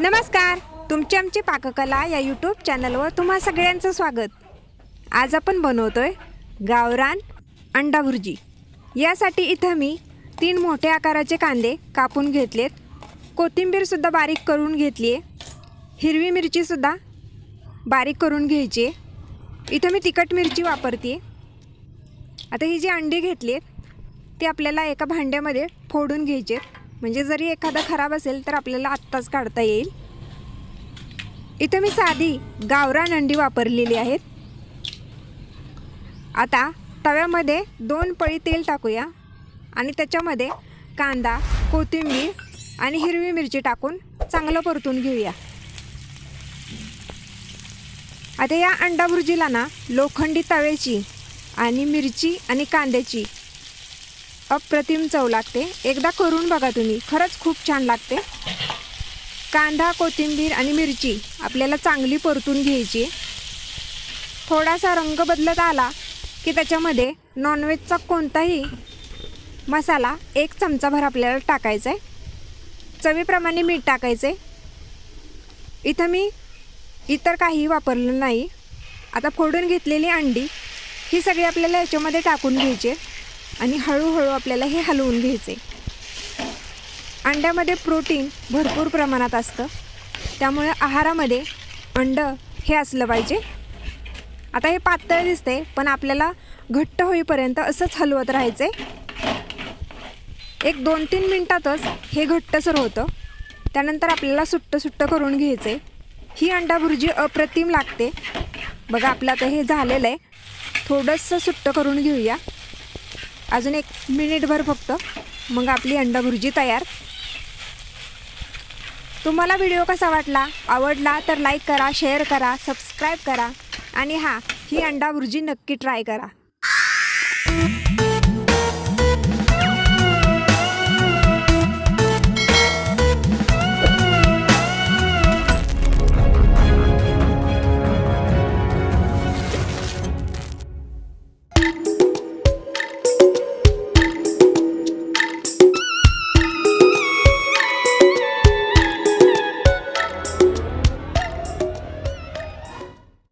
नमस्कार. तुमची आमची पाककला या यूट्यूब चॅनलवर तुम्हा सगळ्यांचं स्वागत. आज आपण बनवतोय गावरान अंडा भुर्जी यासाठी इथं मी तीन मोठ्या आकाराचे कांदे कापून घेतलेत. कोथिंबीरसुद्धा बारीक करून घेतली आहे हिरवी मिरचीसुद्धा बारीक करून घ्यायची आहे. इथं मी तिखट मिरची वापरते आता ही जी अंडी घेतली आहेत ती आपल्याला एका भांड्यामध्ये फोडून घ्यायचे म्हणजे जरी एखादा खराब असेल तर आपल्याला आत्ताच काढता येईल. इथं मी साधी गावरान अंडी वापरलेली आहेत. आता तव्यामध्ये दोन पळी तेल टाकूया आणि त्याच्यामध्ये कांदा कोथिंबीर आणि हिरवी मिरची टाकून चांगलं परतून घेऊया. आता या अंडा भुर्जीला ना लोखंडी तव्याची आणि मिरची आणि कांद्याची अप्रतिम चव लागते. एकदा करून बघा तुम्ही. खरंच खूप छान लागते. कांदा कोथिंबीर आणि मिरची आपल्याला चांगली परतून घ्यायची थोडासा रंग बदलत आला की त्याच्यामध्ये नॉनव्हेजचा कोणताही मसाला एक चमचाभर आपल्याला टाकायचा आहे. चवीप्रमाणे मीठ टाकायचं आहे इथं मी इतर काही वापरलं नाही. आता फोडून घेतलेली अंडी ही सगळी आपल्याला याच्यामध्ये टाकून घ्यायची आणि हळूहळू आपल्याला हे हलवून घ्यायचे. अंड्यामध्ये प्रोटीन भरपूर प्रमाणात असतं. त्यामुळे आहारामध्ये अंड हे असलं पाहिजे. आता हे पातळ दिसते पण आपल्याला घट्ट होईपर्यंत असंच हलवत राहायचं. एक दोन तीन मिनटातच हे घट्टसर होतं. त्यानंतर आपल्याला सुट्टं सुट्टं करून घ्यायचे. ही अंडा भुर्जी अप्रतिम लागते. बघा आपलं आता हे झालेलं आहे. थोडंसं सुट्टं करून घेऊया. अजून एक मिनिटभर फक्त. मग आपली अंडा भुर्जी तयार. तुम्हाला व्हिडिओ कसा वाटला? आवडला तर लाईक करा शेअर करा सबस्क्राईब करा. आणि हां ही अंडा भुर्जी नक्की ट्राय करा.